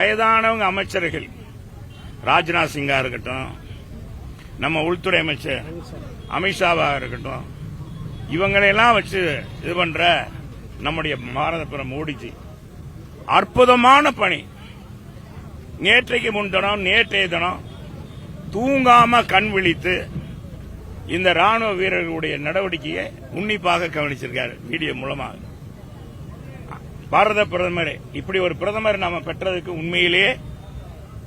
வயதானவங்க அமைச்சர்கள். ராஜ்நாத் சிங்கா இருக்கட்டும் நம்ம உள்துறை அமைச்சர் அமித்ஷாவா இருக்கட்டும் இவங்களையெல்லாம் வச்சு இது பண்ற நம்முடைய பாரத பிரதமர் மோடிஜி. அற்புதமான பணி. நேற்றைக்கு முன்தினம் நேற்றைய தினம் தூங்காம கண் விழித்து இந்த ராணுவ வீரர்களுடைய நடவடிக்கையை உன்னிப்பாக கவனிச்சிருக்காரு வீடியோ மூலமாக. பாரத பிரதமர் இப்படி ஒரு பிரதமர் நாம பெற்றதுக்கு உண்மையிலேயே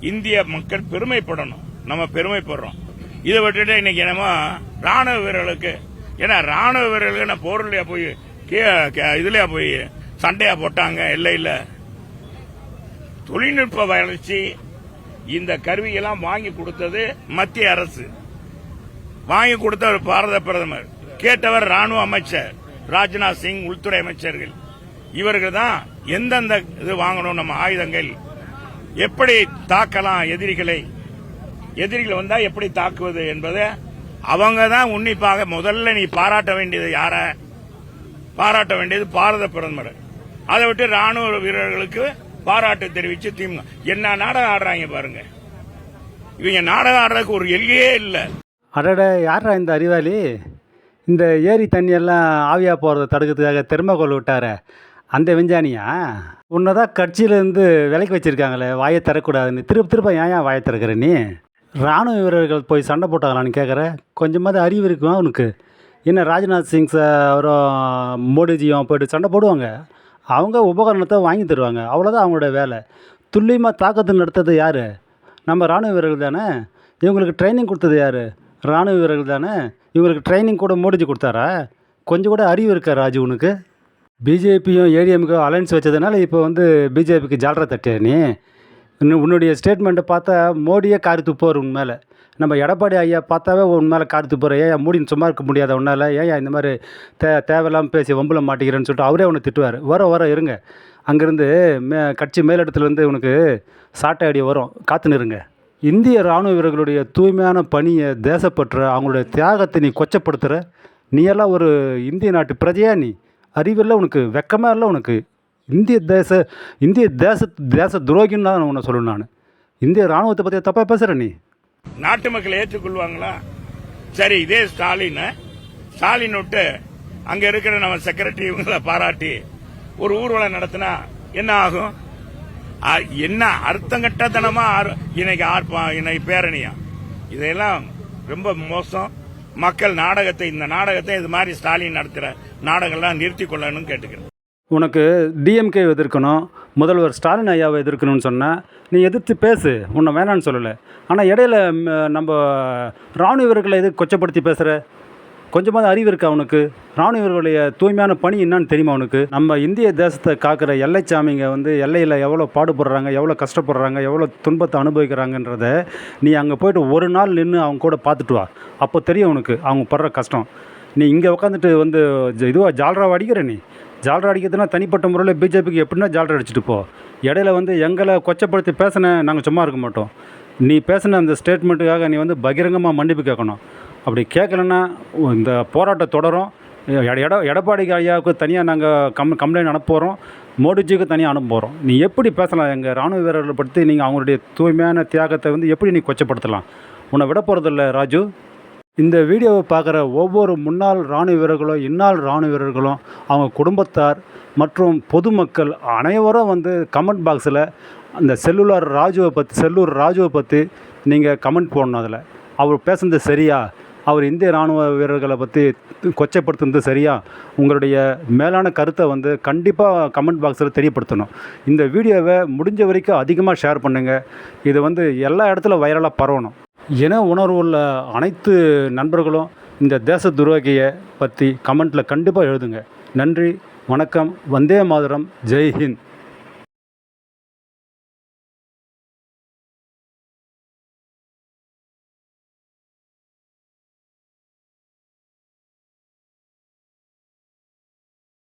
இந்திய மக்கள் பெருமைப்படணும். நம்ம பெருமைப்படுறோம். இதை விட்டுட்டு இன்னைக்கு என்னமோ ராணுவ வீரர்களுக்கு ஏன்னா ராணுவ வீரர்களுக்கு நான் போர்லையா போய் இதுலயா போய் சண்டையா போட்டாங்க இல்லை இல்ல. தொழில்நுட்ப வளர்ச்சி இந்த கருவியெல்லாம் வாங்கி கொடுத்தது மத்திய அரசு. வாங்கி கொடுத்தவர் பாரத பிரதமர். கேட்டவர் ராணுவ அமைச்சர் ராஜ்நாத் சிங் உள்துறை அமைச்சர்கள். இவர்கள் தான் எந்தெந்த இது வாங்கணும் நம்ம ஆயுதங்கள்? எப்படி தாக்கலாம் எதிரிகளை? எதிரிகள் வந்தா எப்படி தாக்குவது என்பதை அவங்க தான் உன்னிப்பாக முதல்ல நீ பாராட்ட வேண்டியது யார? பாராட்ட வேண்டியது பாரத பிரதமர். அதை விட்டு ராணுவ வீரர்களுக்கு பாராட்டு தெரிவிச்சு திமுக என்ன நாடகம் ஆடுறாங்க பாருங்க. இவங்க நாடகம் ஆடுறதுக்கு ஒரு எல்லையே இல்லை. அடட யாரா இந்த அறிவாளி? இந்த ஏரி தண்ணியெல்லாம் ஆவியாக போகிறத தடுக்கிறதுக்காக தெர்மோகோல் விட்டாரே. அந்த விஞ்ஞானியா? உன்னை தான் கட்சியிலேருந்து விலைக்கு வச்சுருக்காங்களே வாயை தரக்கூடாதுன்னு திரும்ப திருப்ப ஏன் ஏன் வாயை திறக்கிற நீ? ராணுவ வீரர்கள் போய் சண்டை போட்டாங்களான்னு கேட்குற கொஞ்சமாவது அறிவு இருக்குமா உனக்கு? என்ன ராஜ்நாத் சிங் அவரும் மோடிஜியும் போயிட்டு சண்டை போடுவாங்க? அவங்க உபகரணத்தை வாங்கி தருவாங்க. அவ்வளோதான் அவங்களோட வேலை. துல்லியமாக தாக்கத்தை நடத்தது யார்? நம்ம ராணுவ வீரர்கள் தானே? இவங்களுக்கு ட்ரைனிங் கொடுத்தது யார்? ராணுவ வீரர்கள் தானே? இவங்களுக்கு ட்ரைனிங் கூட மோடிஜி கொடுத்தாரா? கொஞ்சம் கூட அறிவு இருக்கா ராஜு உனக்கு? பிஜேபியும் ஏடிஎம்க்கும் அலைன்ஸ் வச்சதுனால இப்போ வந்து பிஜேபிக்கு ஜாலரா தட்டியா நீ. இன்னும் உன்னுடைய ஸ்டேட்மெண்ட்டை பார்த்தா மோடியே காரி துப்போர் உன் மேலே. நம்ம எடப்பாடி ஐயா பார்த்தாவே உன் மேலே காரி துப்போற ஏன் மோடின்னு சும்மா இருக்க முடியாத உன்னால்? ஏன் இந்த மாதிரி தே தேவையில்லாமல் பேசி வம்புல மாட்டிக்கிறேன்னு சொல்லிட்டு அவரே உன்னை திட்டுவார். வர வர இருங்க. அங்கேருந்து மே கட்சி மேலிடத்துலேருந்து உனக்கு சாட்டை அடி வரும். காத்து இருங்க இந்திய ராணுவ வீரர்களுடைய தூய்மையான பணியை தேசப்பற்ற அவங்களுடைய தியாகத்தை நீ கொச்சப்படுத்துகிற நீ எல்லாம் ஒரு இந்திய நாட்டு பிரஜையா நீ? அறிவில்லை உனக்கு வெக்கமா இல்லை உனக்கு. இந்திய தேச இந்திய தேச தேச துரோகின்னு தான் உன்னை சொல்லணும் நான். இந்திய ராணுவத்தை பற்றி தப்பாக பேசுகிற நீ? நாட்டு மக்கள் ஏற்றுக்கொள்வாங்களா? சரி இதே ஸ்டாலின் ஸ்டாலின் விட்டு அங்கே இருக்கிற நம்ம செக்ரட்டரி இவங்களை பாராட்டி ஒரு ஊர்வலம் நடத்தினா என்ன ஆகும்? என்ன அர்த்தங்கட்டத்தனமா ஆர்- இன்னைக்கு ஆர்ப்பா இன்னைக்கு பேரணியா? இதையெல்லாம் ரொம்ப மோசம். மக்கள் நாடகத்தை இந்த நாடகத்தை இது மாதிரி ஸ்டாலின் நடத்துகிற நாடகம்லாம் நிறுத்தி கொள்ளணும்னு கேட்டுக்கிறேன். உனக்கு டிஎம்கே எதிர்க்கணும் முதல்வர் ஸ்டாலின் ஐயாவை எதிர்க்கணும்னு சொன்னால் நீ எதிர்த்து பேசு உன்னை வேணான்னு சொல்லலை. ஆனால் இடையில நம்ம ராணுவ வீரர்களை எது கொச்சப்படுத்தி பேசுகிற கொஞ்சமாவது அறிவு இருக்கா அவனுக்கு? ராணுவ தூய்மையான பணி என்னன்னு தெரியுமா அவனுக்கு? நம்ம இந்திய தேசத்தை காக்கிற எல்லைச்சாமிங்க வந்து எல்லையில் எவ்வளோ பாடுபடுறாங்க எவ்வளோ கஷ்டப்படுறாங்க எவ்வளோ துன்பத்தை அனுபவிக்கிறாங்கன்றத நீ அங்கே போயிட்டு ஒரு நாள் நின்று அவங்க கூட பார்த்துட்டு வா. அப்போ தெரியும் அவனுக்கு அவங்க படுற கஷ்டம். நீ இங்கே உட்காந்துட்டு வந்து இதுவாக இதுவா ஜால்ரா அடிக்கிற நீ? ஜால்ரா அடிக்கிறதுனா தனிப்பட்ட முறையில் பிஜேபிக்கு எப்படின்னா ஜால்ரா அடிச்சுட்டு போ. இடையில வந்து எங்களை கொச்சப்படுத்தி பேசின நாங்கள் சும்மா இருக்க மாட்டோம். நீ பேசின அந்த ஸ்டேட்மெண்ட்டுக்காக நீ வந்து பகிரங்கமாக மன்னிப்பு கேட்கணும். அப்படி கேட்கலன்னா இந்த போராட்டம் தொடரும். எட எட எடப்பாடி ஐயாவுக்கு தனியாக நாங்கள் கம் கம்ப்ளைண்ட் அனுப்ப போகிறோம் மோடிஜிக்கு தனியாக அனுப்ப போகிறோம் நீ எப்படி பேசலாம்? எங்கள் ராணுவ வீரர்களை பற்றி நீங்கள் அவங்களுடைய தூய்மையான தியாகத்தை வந்து எப்படி நீ கொச்சப்படுத்தலாம்? உன்னை விட போகிறதில்ல ராஜு. இந்த வீடியோவை பார்க்குற ஒவ்வொரு முன்னாள் இராணுவ வீரர்களும் இந்நாள் இராணுவ வீரர்களும் அவங்க குடும்பத்தார் மற்றும் பொதுமக்கள் அனைவரும் வந்து கமெண்ட் பாக்ஸில் அந்த செல்லுலார் ராஜுவை பற்றி செல்லூர் ராஜுவை பற்றி நீங்கள் கமெண்ட் போடணும் அதில். அவர் பேசுனது சரியா? அவர் இந்திய இராணுவ வீரர்களை பற்றி கொச்சைப்படுத்துனது சரியா? உங்களுடைய மேலான கருத்தை வந்து கண்டிப்பாக கமெண்ட் பாக்ஸில் தெரியப்படுத்தணும். இந்த வீடியோவை முடிஞ்ச வரைக்கும் அதிகமாக ஷேர் பண்ணுங்கள் இது வந்து எல்லா இடத்துல வைரலாக பரவணும். இன உணர்வுள்ள அனைத்து நண்பர்களும் இந்த தேச துரோகியை பற்றி கமெண்ட்டில் கண்டிப்பாக எழுதுங்க. நன்றி வணக்கம் வந்தே மாதரம் ஜெய்ஹிந்த்